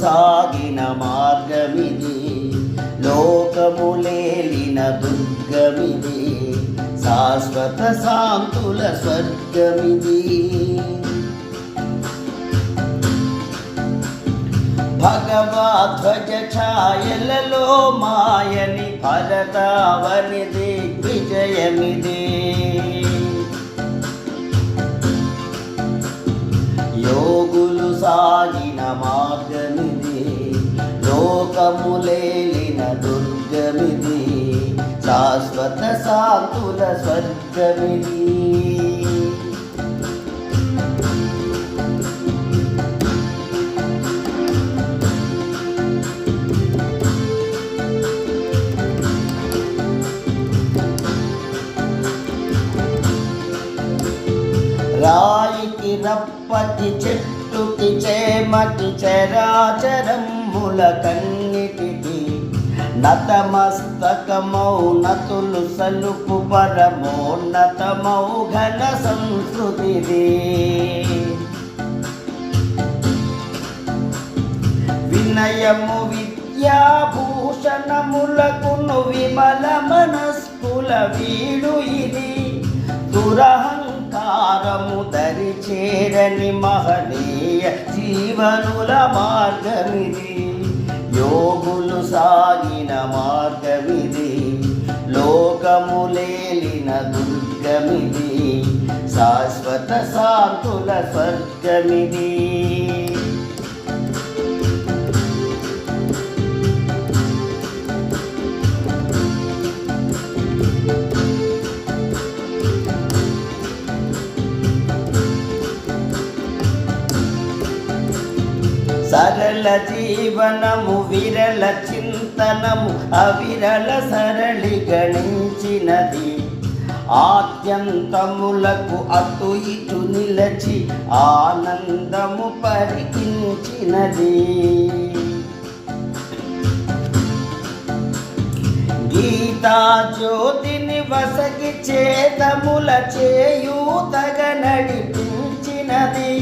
సాగిన మార్గమిది లోకములేలిన దుర్గమిది శాశ్వత శాంతుల స్వర్గమిది. భగవాధ్వజ ఛాయలలో మాయని భరతావని దిగ్విజయమిది లోకములేలిన దుర్గమిది శాశ్వత శాంతుల స్వర్గమిది. రాయికి రప్పటి చెట్టుకి చేమటి చరాచరముల కన్నిటికి నతమస్తకమౌ నతులు సలుపు పరమోన్నతమౌ ఘన సంస్కృతిది వినయము విద్యాభూషణములకును విమల మనస్కుల వీడు ఇది. దురహంకారము దరి చేరని మహనీయ జీవనుల మార్గమిది. యోగులు సాగిన మార్గమిది లోకములేలిన దుర్గమిది శాశ్వత శాంతుల స్వర్గమిది. సరళ జీవనము విరళ చింతనము అవిరళ సరళి గణించినది. ఆద్యంతములకు అటు ఇటు నిలచి ఆనందము పరికించినది. గీతా జ్యోతిని వసగి చేతముల చేయూతగ నడిపించినది.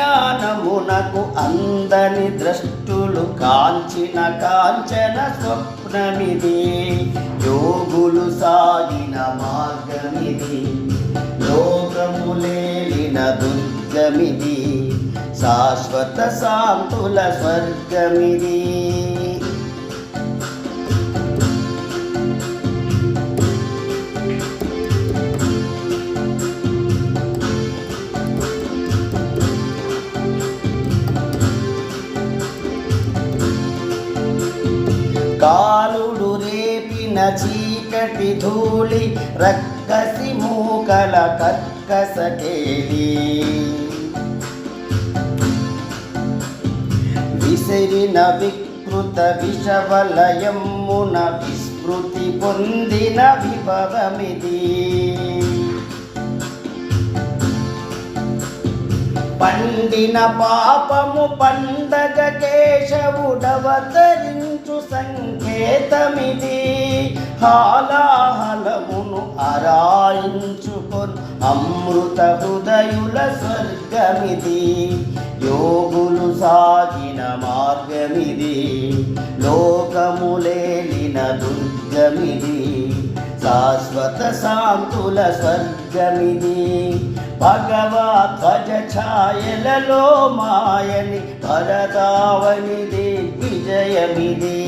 జ్ఞానమునకు అందని ద్రష్టులు కాంచిన కాంచన స్వప్నమిది. యోగులు సాగిన మార్గమిది. లోకములేలిన దుర్గమిది. శాశ్వత శాంతుల స్వర్గమిది. కాలుడు రేపిన చీకటి ధూళి రక్కసి మూకల కర్కసకేలి విసిరిన వికృత విషవలయమున విస్మృతి పొందిన విభవమిది. పండిన పాపము పండగ కేశవుడవతరించు సంకేతమిది. హాలాహలమును అరాయించుకొని అమృత హృదయుల స్వర్గమిది. యోగులు సాగిన మార్గమిది. లోకములేలిన దుర్గమిది. శాశ్వత శాంతుల స్వర్గమిది. భగవధ్వజ ఛాయలలో మాయని భరతావనిది విజయమిది.